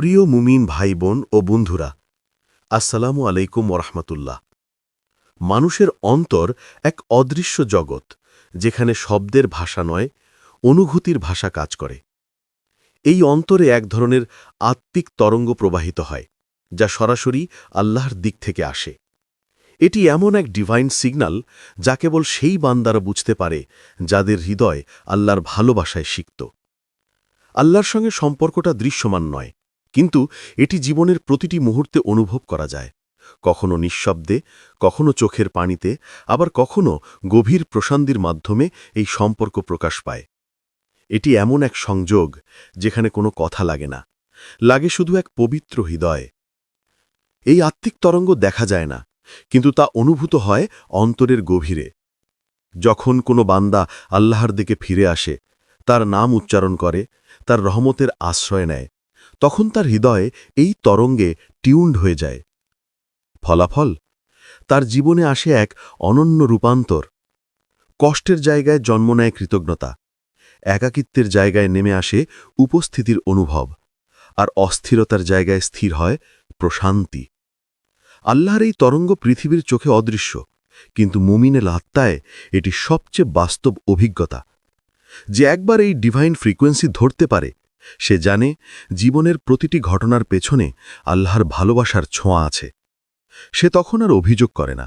প্রিয় মুমিন ভাই বোন ও বন্ধুরা, আসসালামু আলাইকুম ওরহমতুল্লাহ। মানুষের অন্তর এক অদৃশ্য জগৎ, যেখানে শব্দের ভাষা নয়, অনুভূতির ভাষা কাজ করে। এই অন্তরে এক ধরনের আত্মিক তরঙ্গ প্রবাহিত হয়, যা সরাসরি আল্লাহর দিক থেকে আসে। এটি এমন এক ডিভাইন সিগন্যাল যা কেবল সেই বান্দারা বুঝতে পারে যাদের হৃদয় আল্লাহর ভালোবাসায় সিক্ত। আল্লাহর সঙ্গে সম্পর্কটা দৃশ্যমান নয় কিন্তু এটি জীবনের প্রতিটি মুহূর্তে অনুভব করা যায়। কখনো নিঃশব্দে, কখনো চোখের পানিতে, আবার কখনো গভীর প্রশান্তির মাধ্যমে এই সম্পর্ক প্রকাশ পায়। এটি এমন এক সংযোগ যেখানে কোনো কথা লাগে না। লাগে শুধু এক পবিত্র হৃদয়। এই আত্মিক তরঙ্গ দেখা যায় না, কিন্তু তা অনুভূত হয় অন্তরের গভীরে। যখন কোনো বান্দা আল্লাহর দিকে ফিরে আসে, তার নাম উচ্চারণ করে, তার রহমতের আশ্রয় নেয়। তখন তার হৃদয়ে এই তরঙ্গে টিউন্ড হয়ে যায়। ফলাফল? তার জীবনে আসে এক অনন্য রূপান্তর। কষ্টের জায়গায় জন্ম নেয় কৃতজ্ঞতা। একাকিত্বের জায়গায় নেমে আসে উপস্থিতির অনুভব। আর অস্থিরতার জায়গায় স্থির হয় প্রশান্তি। আল্লাহর এই তরঙ্গ পৃথিবীর চোখে অদৃশ্য। কিন্তু মুমিনের আত্মায় এটি সবচেয়ে বাস্তব অভিজ্ঞতা। যে একবার এই ডিভাইন ফ্রিকোয়েন্সি ধরতে পারে সে জানে জীবনের প্রতিটি ঘটনার পেছনে আল্লাহর ভালোবাসার ছোঁয়া আছে। সে তখন আর অভিযোগ করে না,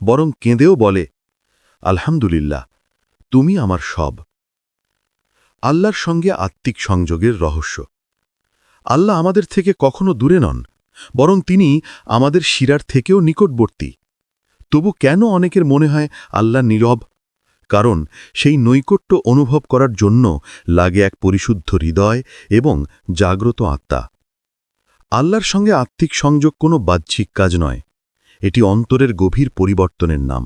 বরং কেঁদেও বলে, আলহামদুলিল্লাহ, তুমি আমার সব। আল্লাহর সঙ্গে আত্মিক সংযোগের রহস্য। আল্লাহ আমাদের থেকে কখনো দূরে নন, বরং তিনি আমাদের শিরার থেকেও নিকটবর্তী। তবু কেন অনেকের মনে হয় আল্লাহ নীরব কারণ সেই নৈকট্য অনুভব করার জন্য লাগে এক পরিশুদ্ধ হৃদয় এবং জাগ্রত আত্মা। আল্লাহর সঙ্গে আত্মিক সংযোগ কোনো বাহ্যিক কাজ নয়, এটি অন্তরের গভীর পরিবর্তনের নাম।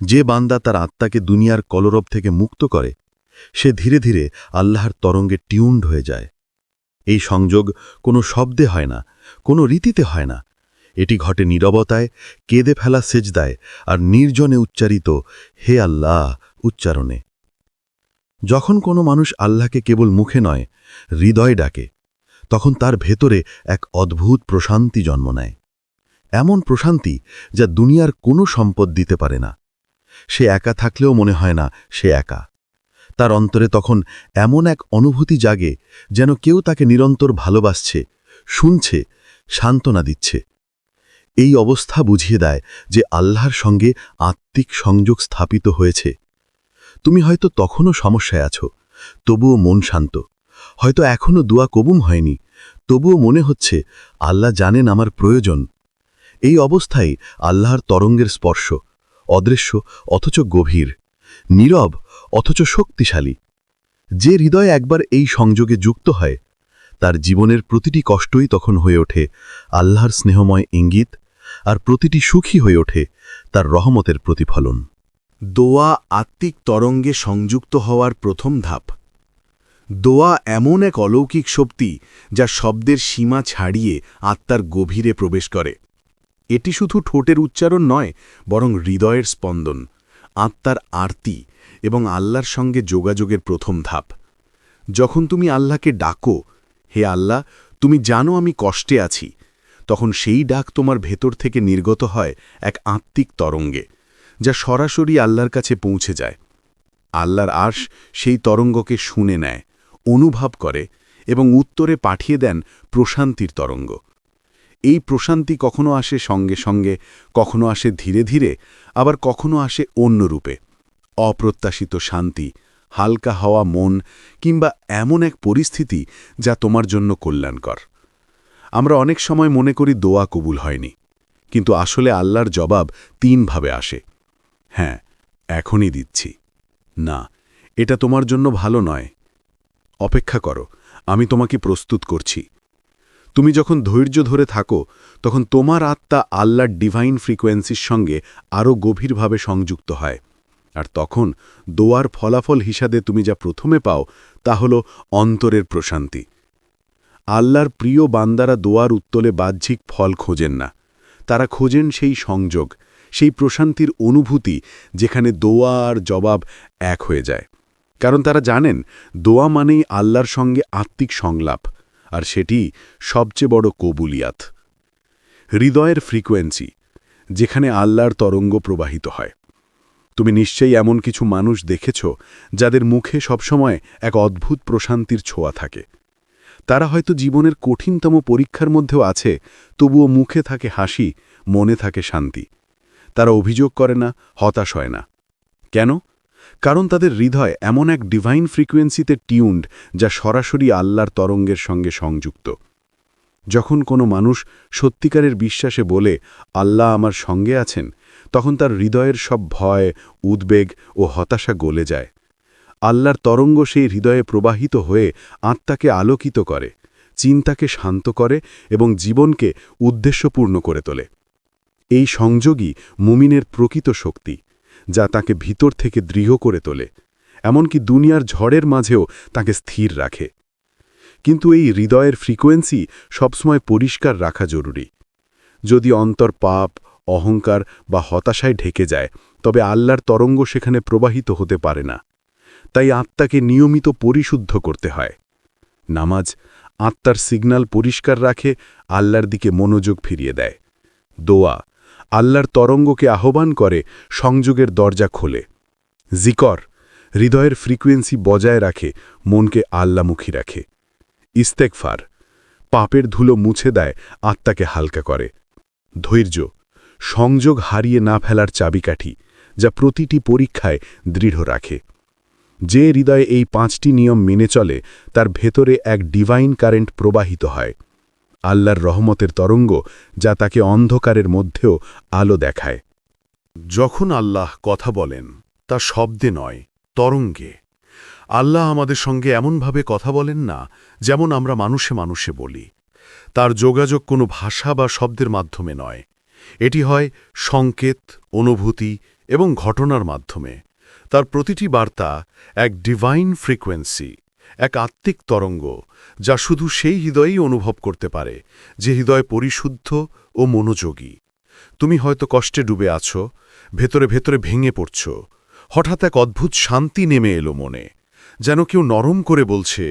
যে বান্দা তার আত্মাকে দুনিয়ার কলরব থেকে মুক্ত করে, সে ধীরে ধীরে আল্লাহর তরঙ্গে টিউন্ড হয়ে যায়। এই সংযোগ কোনো শব্দে হয় না, কোনো রীতিতে হয় না এটি ঘটে নীরবতায়, কেঁদে ফেলা সেজদায়, আর নির্জনে উচ্চারিত, হে আল্লাহ উচ্চারণে। যখন কোনো মানুষ আল্লাহকে কেবল মুখে নয়, হৃদয় ডাকে, তখন তার ভেতরে এক অদ্ভুত প্রশান্তি জন্ম নেয়। এমন প্রশান্তি যা দুনিয়ার কোনো সম্পদ দিতে পারে না। সে একা থাকলেও মনে হয় না সে একা। তার অন্তরে তখন এমন এক অনুভূতি জাগে যেন কেউ তাকে নিরন্তর ভালোবাসছে, শুনছে, সান্ত্বনা দিচ্ছে। এই অবস্থা বুঝিয়ে দেয় যে আল্লাহর সঙ্গে আত্মিক সংযোগ স্থাপিত হয়েছে। তুমি হয়তো তখনও সমস্যায় আছো, তবুও মন শান্ত। হয়তো এখনও দোয়া কবুম হয়নি, তবুও মনে হচ্ছে আল্লাহ জানেন আমার প্রয়োজন। এই অবস্থায় আল্লাহর তরঙ্গের স্পর্শ, অদৃশ্য অথচ গভীর, নীরব অথচ শক্তিশালী। যে হৃদয় একবার এই সংযোগে যুক্ত হয়, তার জীবনের প্রতিটি কষ্টই তখন হয়ে ওঠে আল্লাহর স্নেহময় ইঙ্গিত আর প্রতিটি সুখী হয়ে ওঠে তার রহমতের প্রতিফলন। দোয়া আত্মিক তরঙ্গে সংযুক্ত হওয়ার প্রথম ধাপ। দোয়া এমন এক অলৌকিক শক্তি যা শব্দের সীমা ছাড়িয়ে আত্মার গভীরে প্রবেশ করে। এটি শুধু ঠোঁটের উচ্চারণ নয়, বরং হৃদয়ের স্পন্দন, আত্মার আরতি এবং আল্লাহর সঙ্গে যোগাযোগের প্রথম ধাপ। যখন তুমি আল্লাহকে ডাকো, হে আল্লাহ, তুমি জানো আমি কষ্টে আছি। তখন সেই ডাক তোমার ভেতর থেকে নির্গত হয় এক আত্মিক তরঙ্গে, যা সরাসরি আল্লাহর কাছে পৌঁছে যায়। আল্লাহর আশ সেই তরঙ্গকে শুনে নেয়, অনুভব করে এবং উত্তরে পাঠিয়ে দেন প্রশান্তির তরঙ্গ। এই প্রশান্তি কখনো আসে সঙ্গে সঙ্গে, কখনো আসে ধীরে ধীরে, আবার কখনো আসে অন্য রূপে। অপ্রত্যাশিত শান্তি, হালকা হওয়া মন কিংবা এমন এক পরিস্থিতি যা তোমার জন্য কল্যাণকর। আমরা অনেক সময় মনে করি দোয়া কবুল হয়নি। কিন্তু আসলে আল্লাহর জবাব তিনভাবে আসে। হ্যাঁ এখনই দিচ্ছি। না, এটা তোমার জন্য ভালো নয়। অপেক্ষা করো, আমি তোমাকে প্রস্তুত করছি। তুমি যখন ধৈর্য ধরে থাকো, তখন তোমার আত্মা আল্লাহর ডিভাইন ফ্রিকোয়েন্সির সঙ্গে আরও গভীরভাবে সংযুক্ত হয়। আর তখন দোয়ার ফলাফল হিসাবে তুমি যা প্রথমে পাও, তা হল অন্তরের প্রশান্তি। আল্লাহর প্রিয় বান্দারা দোয়ার উত্তলে বাহ্যিক ফল খোঁজেন না। তারা খোঁজেন সেই সংযোগ, সেই প্রশান্তির অনুভূতি যেখানে দোয়া আর জবাব এক হয়ে যায়। কারণ তারা জানেন, দোয়া মানেই আল্লাহর সঙ্গে আত্মিক সংলাপ, আর সেটি সবচেয়ে বড় কবুলিয়াত। হৃদয়ের ফ্রিকোয়েন্সি, যেখানে আল্লাহর তরঙ্গ প্রবাহিত হয়। তুমি নিশ্চয়ই এমন কিছু মানুষ দেখেছ, যাদের মুখে সবসময় এক অদ্ভুত প্রশান্তির ছোঁয়া থাকে। তারা হয়তো জীবনের কঠিনতম পরীক্ষার মধ্যেও আছে, তবুও মুখে থাকে হাসি, মনে থাকে শান্তি। তারা অভিযোগ করে না, হতাশ হয় না। কেন? কারণ তাদের হৃদয় এমন এক ডিভাইন ফ্রিকোয়েন্সিতে টিউন্ড যা সরাসরি আল্লাহর তরঙ্গের সঙ্গে সংযুক্ত। যখন কোনো মানুষ সত্যিকারের বিশ্বাসে বলে, আল্লাহ আমার সঙ্গে আছেন তখন তার হৃদয়ের সব ভয়, উদ্বেগ ও হতাশা গলে যায়। আল্লাহর তরঙ্গ সেই হৃদয়ে প্রবাহিত হয়ে আত্মাকে আলোকিত করে, চিন্তাকে শান্ত করে এবং জীবনকে উদ্দেশ্যপূর্ণ করে তোলে। এই সংযোগই মুমিনের প্রকৃত শক্তি, যা তাকে ভিতর থেকে দৃঢ় করে তোলে, এমনকি দুনিয়ার ঝড়ের মাঝেও তাকে স্থির রাখে। কিন্তু এই হৃদয়ের ফ্রিকোয়েন্সি সবসময় পরিষ্কার রাখা জরুরি। যদি অন্তর পাপ, অহংকার বা হতাশায় ঢেকে যায়, তবে আল্লাহর তরঙ্গ সেখানে প্রবাহিত হতে পারে না। তাই আত্মাকে নিয়মিত পরিশুদ্ধ করতে হয়। নামাজ আত্মার সিগন্যাল পরিষ্কার রাখে, আল্লাহর দিকে মনোযোগ ফিরিয়ে দেয়। দোয়া আল্লাহর তরঙ্গকে আহ্বান করে, সংযোগের দরজা খোলে। জিকর হৃদয়ের ফ্রিকোয়েন্সি বজায় রাখে, মনকে আল্লামুখী রাখে। ইস্তেকফার পাপের ধুলো মুছে দেয়, আত্মাকে হালকা করে। ধৈর্য সংযোগ হারিয়ে না ফেলার চাবিকাঠি, যা প্রতিটি পরীক্ষায় দৃঢ় রাখে। যে হৃদয়ে এই পাঁচটি নিয়ম মেনে চলে, তার ভেতরে এক ডিভাইন কারেন্ট প্রবাহিত হয়। আল্লাহর রহমতের তরঙ্গ যা তাকে অন্ধকারের মধ্যেও আলো দেখায়। যখন আল্লাহ কথা বলেন, তা শব্দে নয়, তরঙ্গে। আল্লাহ আমাদের সঙ্গে এমনভাবে কথা বলেন না, যেমন আমরা মানুষে মানুষে বলি। তার যোগাযোগ কোনো ভাষা বা শব্দের মাধ্যমে নয়। এটি হয় সংকেত, অনুভূতি এবং ঘটনার মাধ্যমে। তার প্রতিটি বার্তা এক ডিভাইন ফ্রিকোয়েন্সি এক আত্মিক তরঙ্গ, যা শুধু সেই হৃদয়েই অনুভব করতে পারে, যে হৃদয় পরিশুদ্ধ ও মনোযোগী। তুমি হয়তো কষ্টে ডুবে আছো, ভেতরে ভেতরে ভেঙে পড়ছ, হঠাৎ এক অদ্ভুত শান্তি নেমে এলো মনে, যেন কেউ নরম করে বলছে,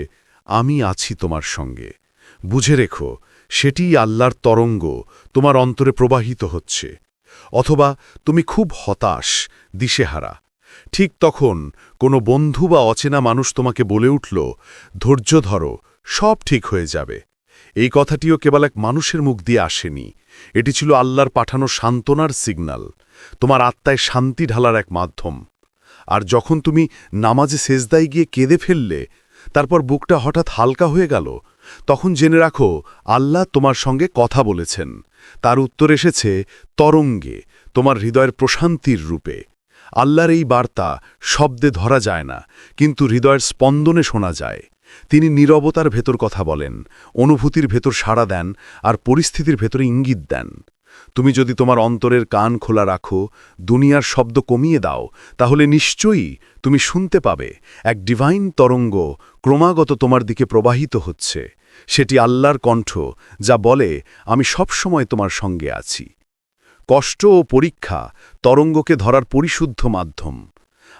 আমি আছি তোমার সঙ্গে। বুঝে রেখো, সেটিই আল্লাহর তরঙ্গ, তোমার অন্তরে প্রবাহিত হচ্ছে। অথবা তুমি খুব হতাশ, দিশেহারা ঠিক তখন কোনো বন্ধু বা অচেনা মানুষ তোমাকে বলে উঠল, ধৈর্য ধরো, সব ঠিক হয়ে যাবে। এই কথাটিও কেবল এক মানুষের মুখ দিয়ে আসেনি। এটি ছিল আল্লাহর পাঠানো সান্ত্বনার সিগন্যাল তোমার আত্মায় শান্তি ঢালার এক মাধ্যম। আর যখন তুমি নামাজে সেজদায় গিয়ে কেঁদে ফেললে, তারপর বুকটা হঠাৎ হালকা হয়ে গেল, তখন জেনে রাখো, আল্লাহ তোমার সঙ্গে কথা বলেছেন। তার উত্তর এসেছে, তরঙ্গে, তোমার হৃদয়ের প্রশান্তির রূপে। আল্লাহর এই বার্তা শব্দে ধরা যায় না, কিন্তু হৃদয়ের স্পন্দনে শোনা যায়। তিনি নীরবতার ভেতর কথা বলেন, অনুভূতির ভেতর সাড়া দেন আর পরিস্থিতির ভেতরে ইঙ্গিত দেন। তুমি যদি তোমার অন্তরের কান খোলা রাখো, দুনিয়ার শব্দ কমিয়ে দাও, তাহলে নিশ্চয়ই তুমি শুনতে পাবে, এক ডিভাইন তরঙ্গ ক্রমাগত তোমার দিকে প্রবাহিত হচ্ছে। সেটি আল্লাহর কণ্ঠ, যা বলে, আমি সবসময় তোমার সঙ্গে আছি। কষ্ট ও পরীক্ষা তরঙ্গকে ধরার পরিশুদ্ধ মাধ্যম।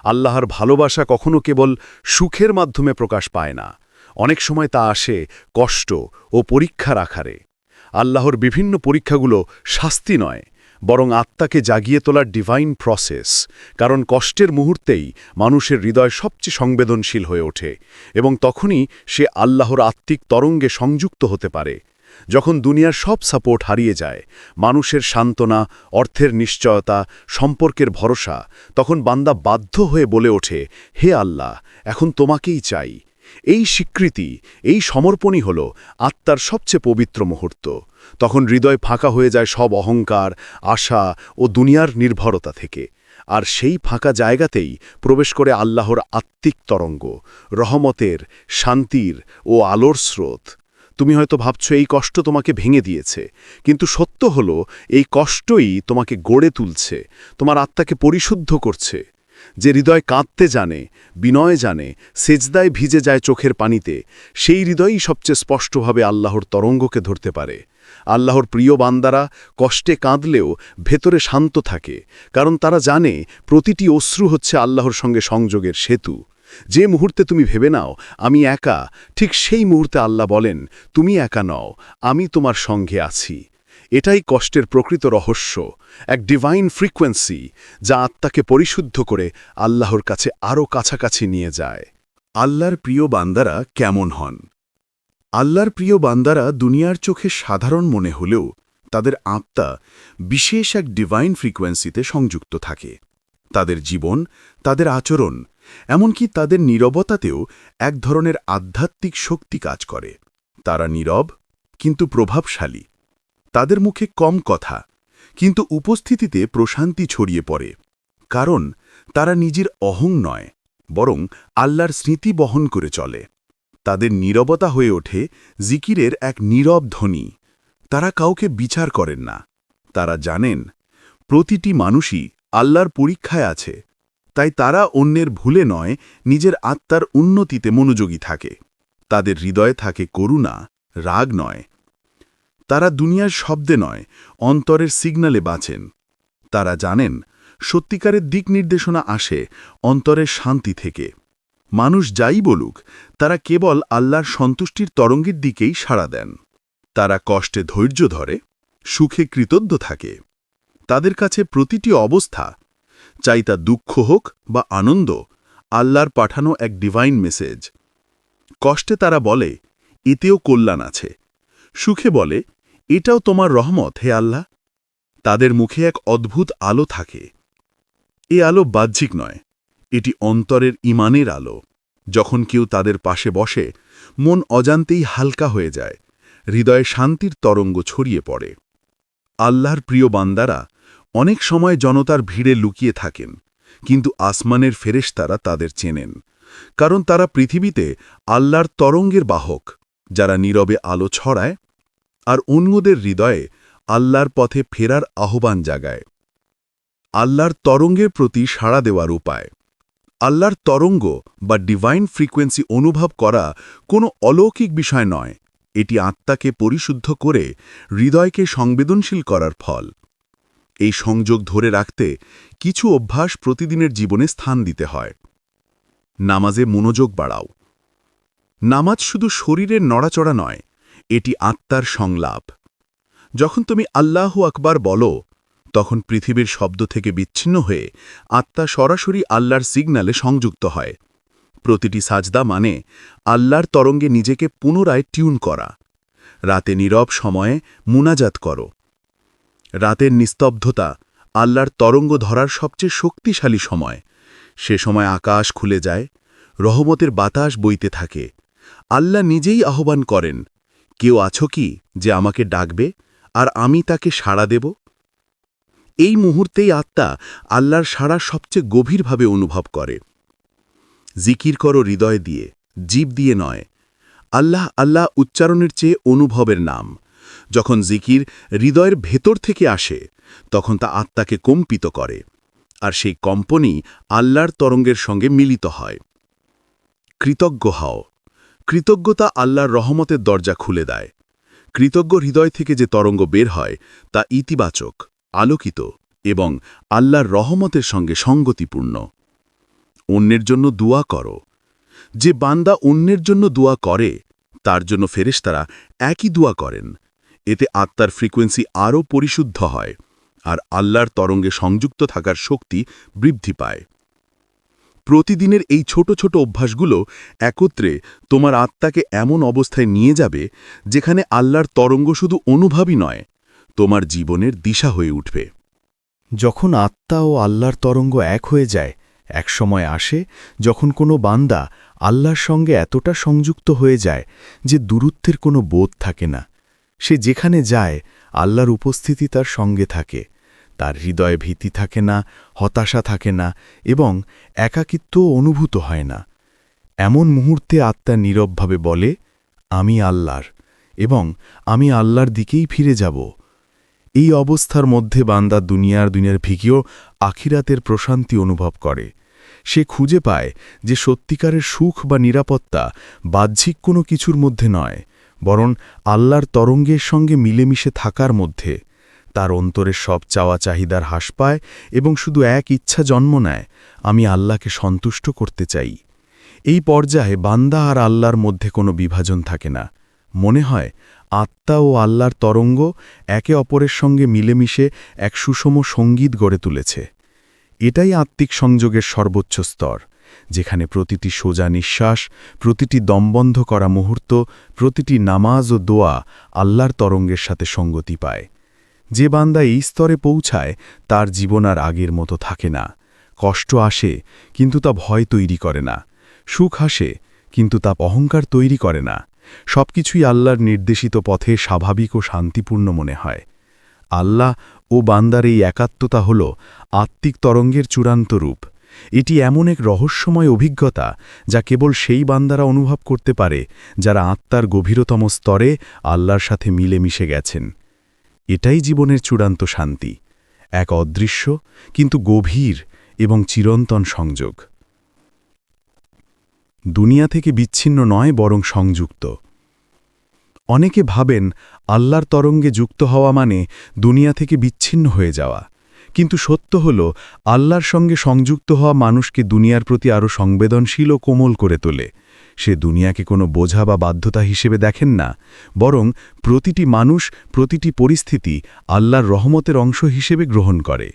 আল্লাহর ভালোবাসা কখনো কেবল সুখের মাধ্যমে প্রকাশ পায় না। অনেক সময় তা আসে কষ্ট ও পরীক্ষার আকারে। আল্লাহর বিভিন্ন পরীক্ষাগুলো শাস্তি নয়, বরং আত্মাকে জাগিয়ে তোলার ডিভাইন প্রসেস কারণ কষ্টের মুহূর্তেই মানুষের হৃদয় সবচেয়ে সংবেদনশীল হয়ে ওঠে এবং তখনই সে আল্লাহর আত্মিক তরঙ্গে সংযুক্ত হতে পারে। যখন দুনিয়ার সব সাপোর্ট হারিয়ে যায়, মানুষের সান্ত্বনা, অর্থের নিশ্চয়তা, সম্পর্কের ভরসা, তখন বান্দা বাধ্য হয়ে বলে ওঠে, হে আল্লাহ, এখন তোমাকেই চাই। এই স্বীকৃতি, এই সমর্পণই হল আত্মার সবচেয়ে পবিত্র মুহূর্ত। তখন হৃদয় ফাঁকা হয়ে যায় সব অহংকার, আশা ও দুনিয়ার নির্ভরতা থেকে। আর সেই ফাঁকা জায়গাতেই প্রবেশ করে আল্লাহর আত্মিক তরঙ্গ, রহমতের, শান্তির ও আলোর স্রোত। তুমি হয়তো ভাবছ এই কষ্ট তোমাকে ভেঙে দিয়েছে, কিন্তু সত্য হল এই কষ্টই তোমাকে গড়ে তুলছে, তোমার আত্মাকে পরিশুদ্ধ করছে। যে হৃদয় কাঁদতে জানে, বিনয় জানে, সেজদায় ভিজে যায় চোখের পানিতে, সেই হৃদয়ই সবচেয়ে স্পষ্টভাবে আল্লাহর তরঙ্গকে ধরতে পারে। আল্লাহর প্রিয় বান্দারা কষ্টে কাঁদলেও ভেতরে শান্ত থাকে, কারণ তারা জানে প্রতিটি অশ্রু হচ্ছে আল্লাহর সঙ্গে সংযোগের সেতু। যে মুহূর্তে তুমি ভেবে নাও, আমি একা, ঠিক সেই মুহূর্তে আল্লাহ বলেন, তুমি একা নও, আমি তোমার সঙ্গে আছি। এটাই কষ্টের প্রকৃত রহস্য, এক ডিভাইন ফ্রিকোয়েন্সি যা আত্মাকে পরিশুদ্ধ করে আল্লাহর কাছে আরও কাছাকাছি নিয়ে যায়। আল্লাহর প্রিয় বান্দারা কেমন হন? আল্লাহর প্রিয় বান্দারা দুনিয়ার চোখে সাধারণ মনে হলেও তাদের আত্মা বিশেষ এক ডিভাইন ফ্রিকোয়েন্সিতে সংযুক্ত থাকে। তাদের জীবন, তাদের আচরণ এমনকি তাদের নীরবতাতেও এক ধরনের আধ্যাত্মিক শক্তি কাজ করে। তারা নীরব, কিন্তু প্রভাবশালী। তাদের মুখে কম কথা, কিন্তু উপস্থিতিতে প্রশান্তি ছড়িয়ে পড়ে। কারণ তারা নিজের অহং নয়, বরং আল্লাহর স্মৃতি বহন করে চলে। তাদের নীরবতা হয়ে ওঠে জিকিরের এক নীরব ধ্বনি। তারা কাউকে বিচার করেন না। তারা জানেন, প্রতিটি মানুষই আল্লাহর পরীক্ষায় আছে। তাই তারা অন্যের ভুলে নয়, নিজের আত্মার উন্নতিতে মনোযোগী থাকে। তাদের হৃদয়ে থাকে করুণা, রাগ নয়। তারা দুনিয়ার শব্দে নয়, অন্তরের সিগনালে বাঁচেন। তারা জানেন, সত্যিকারের দিক নির্দেশনা আসে, অন্তরের শান্তি থেকে। মানুষ যাই বলুক, তারা কেবল আল্লাহর সন্তুষ্টির তরঙ্গের দিকেই সাড়া দেন। তারা কষ্টে ধৈর্য ধরে, সুখে কৃতজ্ঞ থাকে। তাদের কাছে প্রতিটি অবস্থা চাই তা দুঃখ হোক বা আনন্দ, আল্লাহর পাঠানো এক ডিভাইন মেসেজ কষ্টে তারা বলে, এতেও কল্যাণ আছে। সুখে বলে, এটাও তোমার রহমত, হে আল্লাহ। তাদের মুখে এক অদ্ভুত আলো থাকে। এ আলো বাহ্যিক নয়, এটি অন্তরের ইমানের আলো। যখন কেউ তাদের পাশে বসে, মন অজান্তেই হালকা হয়ে যায়, হৃদয়ে শান্তির তরঙ্গ ছড়িয়ে পড়ে। আল্লাহর প্রিয় বান্দারা অনেক সময় জনতার ভিড়ে লুকিয়ে থাকেন, কিন্তু আসমানের ফেরেশতারা তাদের চেনেন, কারণ তারা পৃথিবীতে আল্লাহর তরঙ্গের বাহক, যারা নীরবে আলো ছড়ায় আর অন্যদের হৃদয়ে আল্লাহর পথে ফেরার আহ্বান জাগায়। আল্লাহর তরঙ্গের প্রতি সাড়া দেওয়ার উপায়, আল্লাহর তরঙ্গ বা ডিভাইন ফ্রিকোয়েন্সি অনুভব করা কোনো অলৌকিক বিষয় নয়, এটি আত্মাকে পরিশুদ্ধ করে হৃদয়কে সংবেদনশীল করার ফল। এই সংযোগ ধরে রাখতে কিছু অভ্যাস প্রতিদিনের জীবনে স্থান দিতে হয়। নামাজে মনোযোগ বাড়াও। নামাজ শুধু শরীরের নড়াচড়া নয়, এটি আত্মার সংলাপ। যখন তুমি আল্লাহ আকবার বলো, তখন পৃথিবীর শব্দ থেকে বিচ্ছিন্ন হয়ে আত্মা সরাসরি আল্লাহর সিগন্যালে সংযুক্ত হয়। প্রতিটি সাজদা মানে আল্লাহর তরঙ্গে নিজেকে পুনরায় টিউন করা। রাতে নীরব সময়ে মুনাজাত করো। রাতের নিস্তব্ধতা আল্লাহর তরঙ্গ ধরার সবচেয়ে শক্তিশালী সময়। সে সময় আকাশ খুলে যায়, রহমতের বাতাস বইতে থাকে। আল্লাহ নিজেই আহ্বান করেন, কেউ আছো কি যে আমাকে ডাকবে আর আমি তাকে সাড়া দেব? এই মুহূর্তেই আত্মা আল্লাহর সাড়া সবচেয়ে গভীরভাবে অনুভব করে। জিকির করো হৃদয় দিয়ে, জীব দিয়ে নয়। আল্লাহ আল্লাহ উচ্চারণের চেয়ে অনুভবের নাম। যখন জিকির হৃদয়ের ভেতর থেকে আসে, তখন তা আত্মাকে কম্পিত করে, আর সেই কম্পনই আল্লাহর তরঙ্গের সঙ্গে মিলিত হয়। কৃতজ্ঞ হও। কৃতজ্ঞতা আল্লাহর রহমতের দরজা খুলে দেয়। কৃতজ্ঞ হৃদয় থেকে যে তরঙ্গ বের হয়, তা ইতিবাচক, আলোকিত এবং আল্লাহর রহমতের সঙ্গে সঙ্গতিপূর্ণ। অন্যের জন্য দোয়া করো। যে বান্দা অন্যের জন্য দোয়া করে, তার জন্য ফেরেশতারা একই দোয়া করেন। এতে আত্মার ফ্রিকোয়েন্সি আরও পরিশুদ্ধ হয়, আর আল্লাহর তরঙ্গে সংযুক্ত থাকার শক্তি বৃদ্ধি পায়। প্রতিদিনের এই ছোট ছোট অভ্যাসগুলো একত্রে তোমার আত্মাকে এমন অবস্থায় নিয়ে যাবে, যেখানে আল্লাহর তরঙ্গ শুধু অনুভবই নয়, তোমার জীবনের দিশা হয়ে উঠবে। যখন আত্মা ও আল্লাহর তরঙ্গ এক হয়ে যায়, এক সময় আসে যখন কোনো বান্দা আল্লাহর সঙ্গে এতটা সংযুক্ত হয়ে যায় যে দূরত্বের কোনো বোধ থাকে না। সে যেখানে যায়, আল্লাহর উপস্থিতি তার সঙ্গে থাকে। তার হৃদয়ে ভীতি থাকে না, হতাশা থাকে না এবং একাকিত্ব অনুভূত হয় না। এমন মুহূর্তে আত্মা নীরবভাবে বলে, আমি আল্লাহর এবং আমি আল্লাহর দিকেই ফিরে যাব। এই অবস্থার মধ্যে বান্দা দুনিয়ার দুনিয়ার ভিকিও আখিরাতের প্রশান্তি অনুভব করে। সে খুঁজে পায় যে সত্যিকারের সুখ বা নিরাপত্তা বাহ্যিক কোনো কিছুর মধ্যে নয়। বরং আল্লাহর তরঙ্গের সঙ্গে মিলেমিশে থাকার মধ্যে তার অন্তরের সব চাওয়া চাহিদার হ্রাস পায় এবং শুধু এক ইচ্ছা জন্ম নেয়, আমি আল্লাহকে সন্তুষ্ট করতে চাই। এই পর্যায়ে বান্দা আর আল্লাহর মধ্যে কোনো বিভাজন থাকে না। মনে হয়, আত্মা ও আল্লাহর তরঙ্গ একে অপরের সঙ্গে মিলেমিশে এক সুষম সংগীত গড়ে তুলেছে। এটাই আত্মিক সংযোগের সর্বোচ্চ স্তর। যেখানে প্রতিটি সোজা নিঃশ্বাস, প্রতিটি দমবন্ধ করা মুহূর্ত, প্রতিটি নামাজ ও দোয়া আল্লাহর তরঙ্গের সাথে সঙ্গতি পায়। যে বান্দা এই স্তরে পৌঁছায়, তার জীবন আর আগের মতো থাকে না। কষ্ট আসে, কিন্তু তা ভয় তৈরি করে না। সুখ আসে, কিন্তু তা অহংকার তৈরি করে না। সবকিছুই আল্লাহর নির্দেশিত পথে স্বাভাবিক ও শান্তিপূর্ণ মনে হয়। আল্লাহ ও বান্দার এই একাত্মতা হল আত্মিক তরঙ্গের চূড়ান্ত রূপ। এটি এমন এক রহস্যময় অভিজ্ঞতা যা কেবল সেই বান্দারা অনুভব করতে পারে যারা আত্মার গভীরতম স্তরে আল্লাহর সাথে মিলে মিশে গেছেন। এটাই জীবনের চূড়ান্ত শান্তি, এক অদৃশ্য কিন্তু গভীর এবং চিরন্তন সংযোগ। দুনিয়া থেকে বিচ্ছিন্ন নয় বরং সংযুক্ত। অনেকে ভাবেন আল্লাহর তরঙ্গে যুক্ত হওয়া মানে দুনিয়া থেকে বিচ্ছিন্ন হয়ে যাওয়া। কিন্তু সত্য হল, আল্লাহর সঙ্গে সংযুক্ত হওয়া মানুষকে দুনিয়ার প্রতি আরও সংবেদনশীল ও কোমল করে তোলে। সে দুনিয়াকে কোনো বোঝা বা বাধ্যতা হিসেবে দেখেন না, বরং প্রতিটি মানুষ, প্রতিটি পরিস্থিতি আল্লাহর রহমতের অংশ হিসেবে গ্রহণ করে।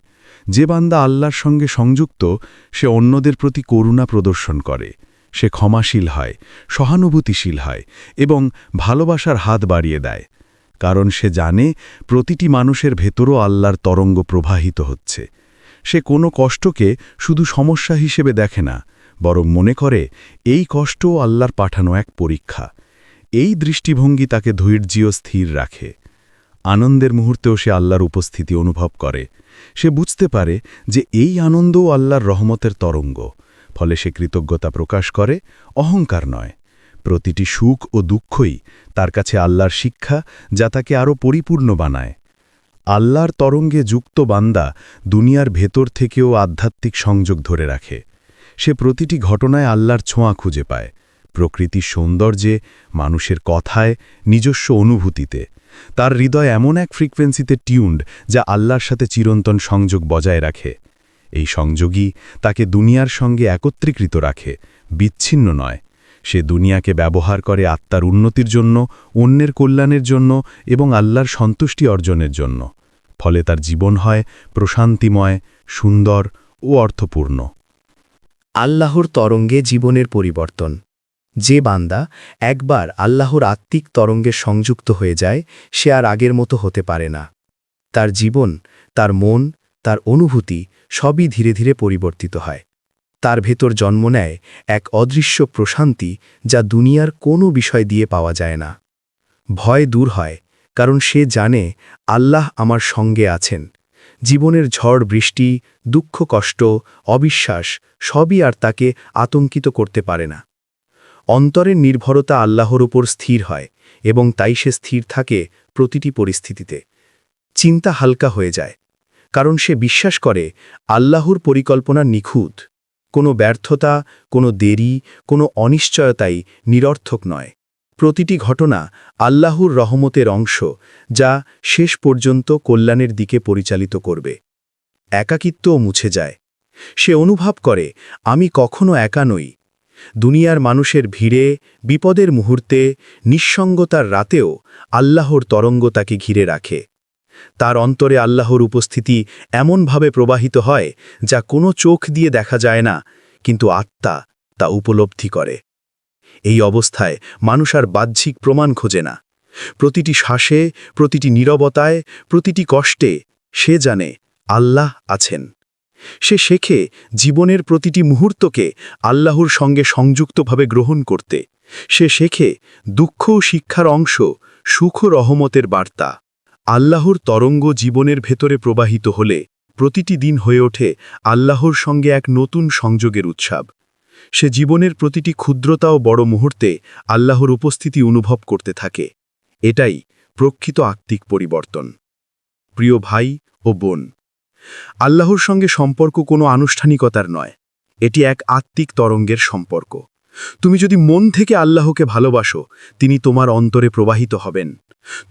যে বান্দা আল্লাহর সঙ্গে সংযুক্ত, সে অন্যদের প্রতি করুণা প্রদর্শন করে। সে ক্ষমাশীল হয়, সহানুভূতিশীল হয় এবং ভালোবাসার হাত বাড়িয়ে দেয়। কারণ সে জানে প্রতিটি মানুষের ভেতরও আল্লাহর তরঙ্গ প্রবাহিত হচ্ছে। সে কোনো কষ্টকে শুধু সমস্যা হিসেবে দেখে না, বরং মনে করে এই কষ্টও আল্লাহর পাঠানো এক পরীক্ষা। এই দৃষ্টিভঙ্গি তাকে ধৈর্যীয় স্থির রাখে। আনন্দের মুহূর্তেও সে আল্লাহর উপস্থিতি অনুভব করে। সে বুঝতে পারে যে এই আনন্দও আল্লাহর রহমতের তরঙ্গ, ফলে সে কৃতজ্ঞতা প্রকাশ করে, অহংকার নয়। প্রতিটি সুখ ও দুঃখই তার কাছে আল্লাহর শিক্ষা, যা তাকে আরও পরিপূর্ণ বানায়। আল্লাহর তরঙ্গে যুক্ত বান্দা দুনিয়ার ভেতর থেকেও আধ্যাত্মিক সংযোগ ধরে রাখে। সে প্রতিটি ঘটনায় আল্লাহর ছোঁয়া খুঁজে পায়। প্রকৃতির সৌন্দর্যে, মানুষের কথায়, নিজস্ব অনুভূতিতে। তার হৃদয় এমন এক ফ্রিকোয়েন্সিতে টিউন্ড, যা আল্লাহর সাথে চিরন্তন সংযোগ বজায় রাখে। এই সংযোগই তাকে দুনিয়ার সঙ্গে একত্রীকৃত রাখে, বিচ্ছিন্ন নয়। সে দুনিয়াকে ব্যবহার করে আত্মার উন্নতির জন্য, অন্যের কল্যাণের জন্য এবং আল্লাহর সন্তুষ্টি অর্জনের জন্য। ফলে তার জীবন হয় প্রশান্তিময়, সুন্দর ও অর্থপূর্ণ। আল্লাহর তরঙ্গে জীবনের পরিবর্তন। যে বান্দা একবার আল্লাহর আত্মিক তরঙ্গে সংযুক্ত হয়ে যায়, সে আর আগের মতো হতে পারে না। তার জীবন, তার মন, তার অনুভূতি সবই ধীরে ধীরে পরিবর্তিত হয়। তার ভেতর জন্ম নেয় এক অদৃশ্য প্রশান্তি যা দুনিয়ার কোনো বিষয় দিয়ে পাওয়া যায় না। ভয় দূর হয়, কারণ সে জানে আল্লাহ আমার সঙ্গে আছেন। জীবনের ঝড়, বৃষ্টি, দুঃখ, কষ্ট, অবিশ্বাস সবই আর তাকে আতঙ্কিত করতে পারে না। অন্তরের নির্ভরতা আল্লাহর উপর স্থির হয় এবং তাই সে স্থির থাকে প্রতিটি পরিস্থিতিতে। চিন্তা হালকা হয়ে যায়, কারণ সে বিশ্বাস করে আল্লাহর পরিকল্পনা নিখুঁত। কোনো ব্যর্থতা, কোনো দেরি, কোনো অনিশ্চয়তাই নিরর্থক নয়। প্রতিটি ঘটনা আল্লাহর রহমতের অংশ, যা শেষ পর্যন্ত কল্যাণের দিকে পরিচালিত করবে। একাকিত্বও মুছে যায়। সে অনুভব করে, আমি কখনো একা নই। দুনিয়ার মানুষের ভিড়ে, বিপদের মুহূর্তে, নিঃসঙ্গতার রাতেও আল্লাহর তরঙ্গ তাকে ঘিরে রাখে। তার অন্তরে আল্লাহর উপস্থিতি এমনভাবে প্রবাহিত হয়, যা কোনো চোখ দিয়ে দেখা যায় না, কিন্তু আত্মা তা উপলব্ধি করে। এই অবস্থায় মানুষ আর বাহ্যিক প্রমাণ খোঁজে না। প্রতিটি শ্বাসে, প্রতিটি নীরবতায়, প্রতিটি কষ্টে সে জানে আল্লাহ আছেন। সে শেখে জীবনের প্রতিটি মুহূর্তকে আল্লাহর সঙ্গে সংযুক্তভাবে গ্রহণ করতে। সে শেখে দুঃখ ও শিক্ষার অংশ সুখ রহমতের বার্তা। আল্লাহর তরঙ্গ জীবনের ভেতরে প্রবাহিত হলে প্রতিটি দিন হয়ে ওঠে আল্লাহর সঙ্গে এক নতুন সংযোগের উৎসব। সে জীবনের প্রতিটি ক্ষুদ্রতা ও বড় মুহূর্তে আল্লাহর উপস্থিতি অনুভব করতে থাকে। এটাই প্রকৃত আত্মিক পরিবর্তন। প্রিয় ভাই ও বোন, আল্লাহর সঙ্গে সম্পর্ক কোনো আনুষ্ঠানিকতার নয়। এটি এক আত্মিক তরঙ্গের সম্পর্ক। তুমি যদি মন থেকে আল্লাহকে ভালোবাসো, তিনি তোমার অন্তরে প্রবাহিত হবেন।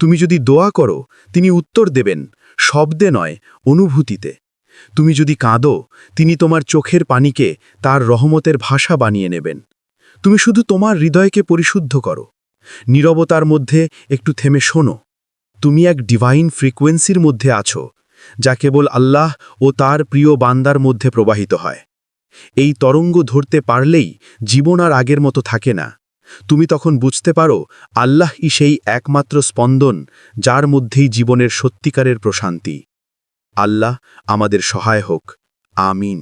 তুমি যদি দোয়া করো, তিনি উত্তর দেবেন, শব্দে নয়, অনুভূতিতে। তুমি যদি কাঁদো, তিনি তোমার চোখের পানিকে তার রহমতের ভাষা বানিয়ে নেবেন। তুমি শুধু তোমার হৃদয়কে পরিশুদ্ধ করো। নীরবতার মধ্যে একটু থেমে শোনো। তুমি এক ডিভাইন ফ্রিকোয়েন্সির মধ্যে আছো, যা কেবল আল্লাহ ও তার প্রিয় বান্দার মধ্যে প্রবাহিত হয়। এই তরঙ্গ ধরতে পারলেই জীবন আর আগের মতো থাকে না। তুমি তখন বুঝতে পারো, আল্লাহই সেই একমাত্র স্পন্দন, যার মধ্যেই জীবনের সত্যিকারের প্রশান্তি। আল্লাহ আমাদের সহায় হোক। আমিন।